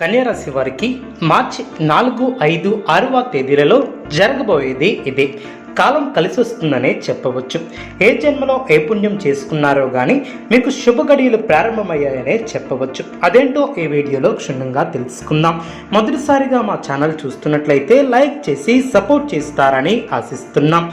కన్యారాశి వారికి మార్చి నాలుగు ఐదు ఆరవ తేదీలలో జరగబోయేది ఇదే. కాలం కలిసి వస్తుందనే చెప్పవచ్చు. ఏ జన్మలో ఏ పుణ్యం చేసుకున్నారో కానీ మీకు శుభ గడియలు ప్రారంభమయ్యాయనే చెప్పవచ్చు. అదేంటో ఈ వీడియోలో క్షుణ్ణంగా తెలుసుకుందాం. మొదటిసారిగా మా ఛానల్ చూస్తున్నట్లయితే లైక్ చేసి సపోర్ట్ చేస్తారని ఆశిస్తున్నాం.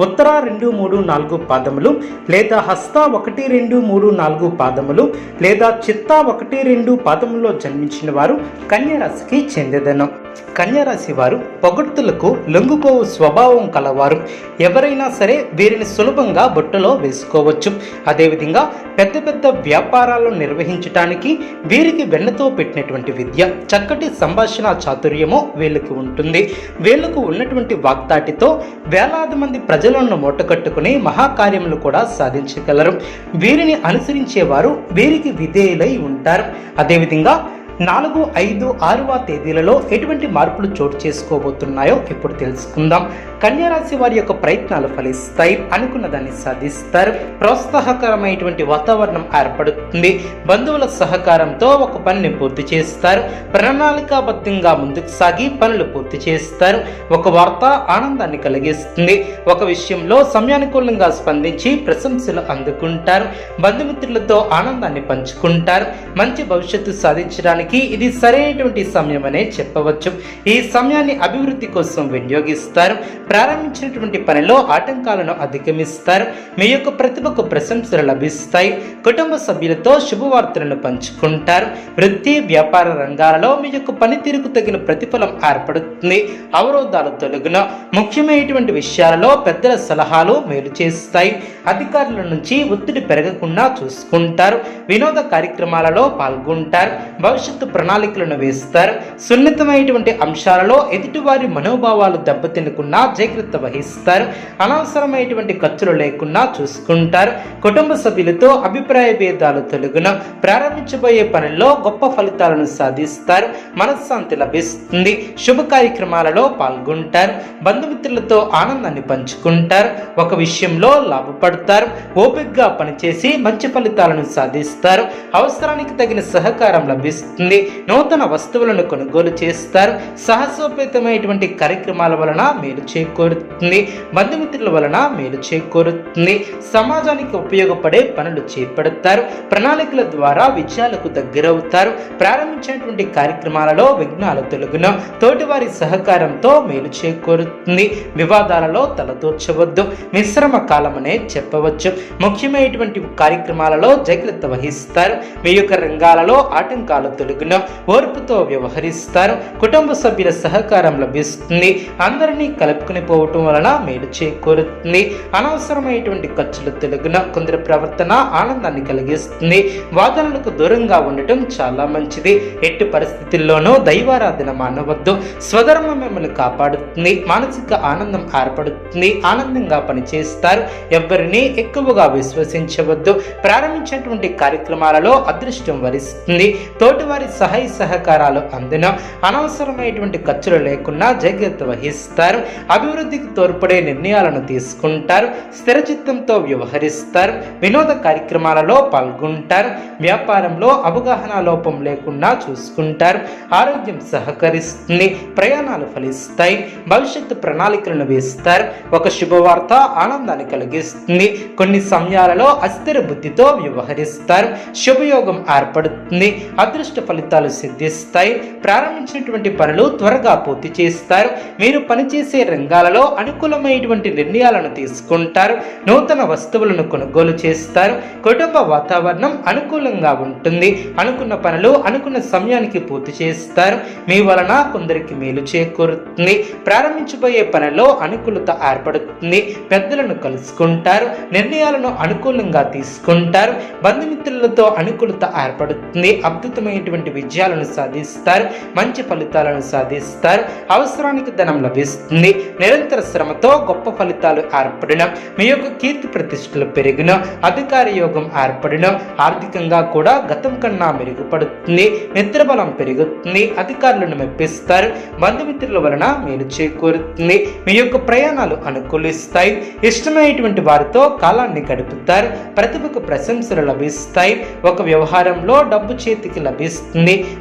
ఉత్తర రెండు మూడు నాలుగు పాదములు లేదా హస్త ఒకటి రెండు మూడు నాలుగు పాదములు లేదా చిత్త ఒకటి రెండు పాదములో జన్మించిన వారు కన్యరాశికి చెందేదనం. కన్యారాశి వారు పొగడ్తులకు లొంగుకోవు స్వభావం కలవారు. ఎవరైనా సరే వీరిని సులభంగా బుట్టలో వేసుకోవచ్చు. అదేవిధంగా పెద్ద పెద్ద వ్యాపారాలను నిర్వహించటానికి వీరికి వెన్నతో పెట్టినటువంటి విద్య చక్కటి సంభాషణ చాతుర్యము వీళ్ళకి ఉంటుంది. వీళ్ళకు ఉన్నటువంటి వాగ్దాటితో వేలాది మంది ప్రజలను మూటకట్టుకుని మహాకార్యములు కూడా సాధించగలరు. వీరిని అనుసరించేవారు వీరికి విధేయులై ఉంటారు. అదేవిధంగా నాలుగు ఐదు ఆరవ తేదీలలో ఎటువంటి మార్పులు చోటు చేసుకోబోతున్నాయో ఇప్పుడు తెలుసుకుందాం. కన్యారాశి వారి యొక్క ప్రయత్నాలు ఫలిస్తాయి. అనుకున్న దాన్ని సాధిస్తారు. ప్రోత్సాహకరమైనటువంటి వాతావరణం ఏర్పడుతుంది. బంధువుల సహకారంతో ఒక పనిని పూర్తి చేస్తారు. ప్రణాళికాబద్ధంగా ముందుకు సాగి పనులు పూర్తి చేస్తారు. ఒక వార్త ఆనందాన్ని కలిగిస్తుంది. ఒక విషయంలో సమయానుకూలంగా స్పందించి ప్రశంసలు అందుకుంటారు. బంధుమిత్రులతో ఆనందాన్ని పంచుకుంటారు. మంచి భవిష్యత్తు సాధించడానికి ఇది సరైనటువంటి సమయం అనే చెప్పవచ్చు. ఈ సమయాన్ని అభివృద్ధి కోసం వినియోగిస్తారు. ప్రారంభించినటువంటి పనిలో ఆటంకాలను అధిగమిస్తారు. మీ యొక్క ప్రతిభకు ప్రశంసలు లభిస్తాయి. కుటుంబ సభ్యులతో శుభవార్తలను పంచుకుంటారు. వృత్తి వ్యాపార రంగాలలో మీ యొక్క పనితీరుకు తగిన ప్రతిఫలం ఏర్పడుతుంది. అవరోధాలు తొలగిన ముఖ్యమైనటువంటి విషయాలలో పెద్దల సలహాలు మేలు చేస్తాయి. అధికారుల నుంచి ఒత్తిడి పెరగకుండా చూసుకుంటారు. వినోద కార్యక్రమాలలో పాల్గొంటారు. భవిష్యత్తు ప్రణాళికలను వేస్తారు. సున్నితమైనటువంటి అంశాలలో ఎదుటివారి మనోభావాలు దెబ్బతినకుండా జాగ్రత్త వహిస్తారు. అనవసరమైనటువంటి ఖర్చులు లేకుండా చూసుకుంటారు. కుటుంబ సభ్యులతో అభిప్రాయ భేదాలు తొలగిన ప్రారంభించబోయే పనుల్లో గొప్ప ఫలితాలను సాధిస్తారు. మనశ్శాంతి లభిస్తుంది. శుభ కార్యక్రమాలలో పాల్గొంటారు. బంధుమిత్రులతో ఆనందాన్ని పంచుకుంటారు. ఒక విషయంలో లాభపడతారు. ఓపికగా పనిచేసి మంచి ఫలితాలను సాధిస్తారు. అవసరానికి తగిన సహకారం లభిస్తుంది. నూతన వస్తువులను కొనుగోలు చేస్తారు. సాహసోపేతమైనటువంటి కార్యక్రమాల వలన మేలు చేకూరుతుంది. బంధుమిత్రుల వలన మేలు చేకూరుతుంది. సమాజానికి ఉపయోగపడే పనులు చేపడతారు. ప్రణాళికల ద్వారా విజయాలకు దగ్గరవుతారు. ప్రారంభించినటువంటి కార్యక్రమాలలో విఘ్నాలు తొలగున. తోటివారి సహకారంతో మేలు చేకూరుతుంది. వివాదాలలో తలదూర్చవద్దు. మిశ్రమ కాలమనే చెప్పవచ్చు. ముఖ్యమైనటువంటి కార్యక్రమాలలో జాగ్రత్త వహిస్తారు. మీ యొక్క రంగాలలో ఆటంకాలు తొలగున ఓర్పుతో వ్యవహరిస్తారు. కుటుంబ సభ్యుల సహకారం లభిస్తుంది. అందరినీ కలుపుకుని పోవటం వలన మేలు చేకూరుతుంది. అనవసరమైనటువంటి ఖర్చులు తెలుగున కొందరి ప్రవర్తన ఆనందాన్ని కలిగిస్తుంది. వాదనలకు దూరంగా ఉండటం చాలా మంచిది. ఎట్టి పరిస్థితుల్లోనూ దైవారాధన మానవద్దు. స్వధర్మం మిమ్మల్ని కాపాడుతుంది. మానసిక ఆనందం ఏర్పడుతుంది. ఆనందంగా పనిచేస్తారు. ఎవరిని ఎక్కువగా విశ్వసించవద్దు. ప్రారంభించినటువంటి కార్యక్రమాలలో అదృష్టం వరిస్తుంది. తోటివారి సహాయ సహకారాలు అందున అనవసరమైనటువంటి ఖర్చులు లేకుండా జాగ్రత్త వహిస్తారు. అభివృద్ధికి తోడ్పడే నిర్ణయాలను తీసుకుంటారు. స్థిరచిత్తంతో వ్యవహరిస్తారు. వినోద కార్యక్రమాలలో పాల్గొంటారు. వ్యాపారంలో అవగాహన లోపం లేకుండా చూసుకుంటారు. ఆరోగ్యం సహకరిస్తుంది. ప్రయాణాలు ఫలిస్తాయి. భవిష్యత్తు ప్రణాళికలను వేస్తారు. ఒక శుభవార్త ఆనందాన్ని కలిగిస్తుంది. కొన్ని సమయాలలో అస్థిర బుద్ధితో వ్యవహరిస్తారు. శుభయోగం ఏర్పడుతుంది. అదృష్ట ఫలితాలు సిద్ధిస్తాయి. ప్రారంభించినటువంటి పనులు త్వరగా పూర్తి చేస్తారు. మీరు పనిచేసే రంగాలలో అనుకూలమైనటువంటి నిర్ణయాలను తీసుకుంటారు. నూతన వస్తువులను కొనుగోలు చేస్తారు. కుటుంబ వాతావరణం అనుకూలంగా ఉంటుంది. అనుకున్న పనులు అనుకున్న సమయానికి పూర్తి చేస్తారు. మీ వలన కొందరికి మేలు చేకూరుతుంది. ప్రారంభించబోయే పనిలో అనుకూలత ఏర్పడుతుంది. పెద్దలను కలుసుకుంటారు. నిర్ణయాలను అనుకూలంగా తీసుకుంటారు. బంధుమిత్రులతో అనుకూలత ఏర్పడుతుంది. అద్భుతమైనటువంటి విజయాలను సాధిస్తారు మంచి ఫలితాలను సాధిస్తారు అవసరానికి ధనం లభిస్తుంది. నిరంతర శ్రమతో గొప్ప ఫలితాలు ఏర్పడిన. మీ యొక్క కీర్తి ప్రతిష్టలు పెరిగిన. అధికార యోగం ఏర్పడిన. ఆర్థికంగా కూడా గతం కన్నా మెరుగుపడుతుంది. నిద్రబలం పెరుగుతుంది. అధికారులను మెప్పిస్తారు. బంధుమిత్రుల వలన మేలు చేకూరుతుంది. మీ యొక్క ప్రయాణాలు అనుకూలిస్తాయి. ఇష్టమైనటువంటి వారితో కాలాన్ని గడుపుతారు. ప్రతిభకు ప్రశంసలు లభిస్తాయి. ఒక వ్యవహారంలో డబ్బు చేతికి లభిస్తుంది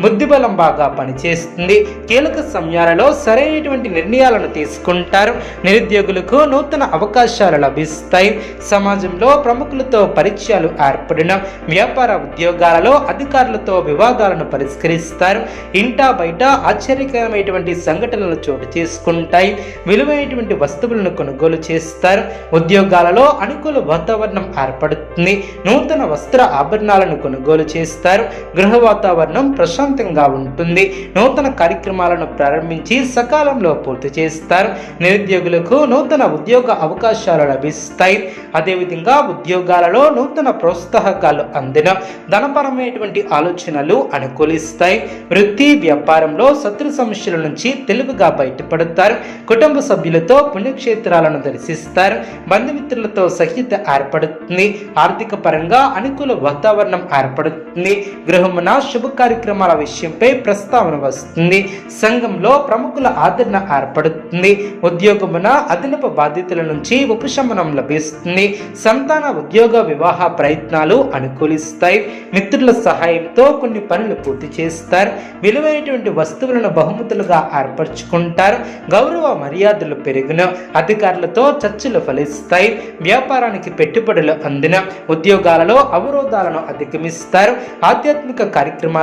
బుద్ధిబలం బాగా పనిచేస్తుంది కీలక సమయాలలో సరైనటువంటి నిర్ణయాలను తీసుకుంటారు. నిరుద్యోగులకు నూతన అవకాశాలు లభిస్తాయి. సమాజంలో ప్రముఖులతో పరిచయాలు ఏర్పడిన వ్యాపార ఉద్యోగాలలో అధికారులతో వివాదాలను పరిష్కరిస్తారు. ఇంటా బయట ఆశ్చర్యకరమైనటువంటి సంఘటనలు చోటు చేసుకుంటాయి. విలువైనటువంటి వస్తువులను కొనుగోలు చేస్తారు. ఉద్యోగాలలో అనుకూల వాతావరణం ఏర్పడుతుంది. నూతన వస్త్ర ఆభరణాలను కొనుగోలు చేస్తారు. గృహ వాతావరణం ప్రశాంతంగా ఉంటుంది. నూతన కార్యక్రమాలను ప్రారంభించి సకాలంలో పూర్తి చేస్తారు. నిరుద్యోగులకు నూతన ఉద్యోగ అవకాశాలు లభిస్తాయి. అదేవిధంగా ఉద్యోగాలలో నూతన ప్రోత్సాహకాలు అందిన ధనపరమైనటువంటి ఆలోచనలు అనుకూలిస్తాయి. వృత్తి వ్యాపారంలో శత్రు సమస్యల నుంచి తెలివిగా బయటపడతారు. కుటుంబ సభ్యులతో పుణ్యక్షేత్రాలను దర్శిస్తారు. బంధుమిత్రులతో సహిత ఏర్పడుతుంది. ఆర్థిక పరంగా అనుకూల వాతావరణం ఏర్పడుతుంది. గృహమున శుభ కార్యక్రమాల విషయంపై ప్రస్తావన వస్తుంది. సంఘంలో ప్రముఖుల ఆదరణ ఏర్పడుతుంది. ఉద్యోగమున అదనపు బాధ్యతల నుంచి ఉపశమనం లభిస్తుంది. సంతాన ఉద్యోగ వివాహ ప్రయత్నాలు అనుకూలిస్తాయి. మిత్రుల సహాయంతో కొన్ని పనులు పూర్తి చేస్తారు. విలువైనటువంటి వస్తువులను బహుమతులుగా ఏర్పరచుకుంటారు. గౌరవ మర్యాదలు పెరిగిన. అధికారులతో చర్చలు ఫలిస్తాయి. వ్యాపారానికి పెట్టుబడులు అందిన ఉద్యోగాలలో అవరోధాలను అధిగమిస్తారు. ఆధ్యాత్మిక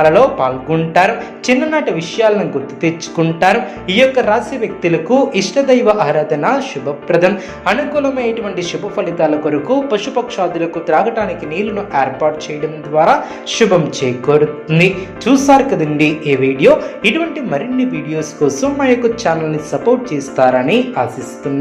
కార్యక్రమాలలో పాల్గొంటారు. చిన్ననాటి విషయాలను గుర్తు తెచ్చుకుంటారు. ఈ యొక్క రాశి వ్యక్తులకు ఇష్టదైవ ఆరాధన శుభప్రదం. అనుకూలమైనటువంటి శుభ ఫలితాల కొరకు పశుపక్షాదులకు త్రాగటానికి నీళ్ళను ఏర్పాటు చేయడం ద్వారా శుభం చేకూరుతుంది. చూసారు కదండి ఈ వీడియో? ఇటువంటి మరిన్ని వీడియోస్ కోసం మా యొక్క ఛానల్ని సపోర్ట్ చేస్తారని ఆశిస్తున్నాను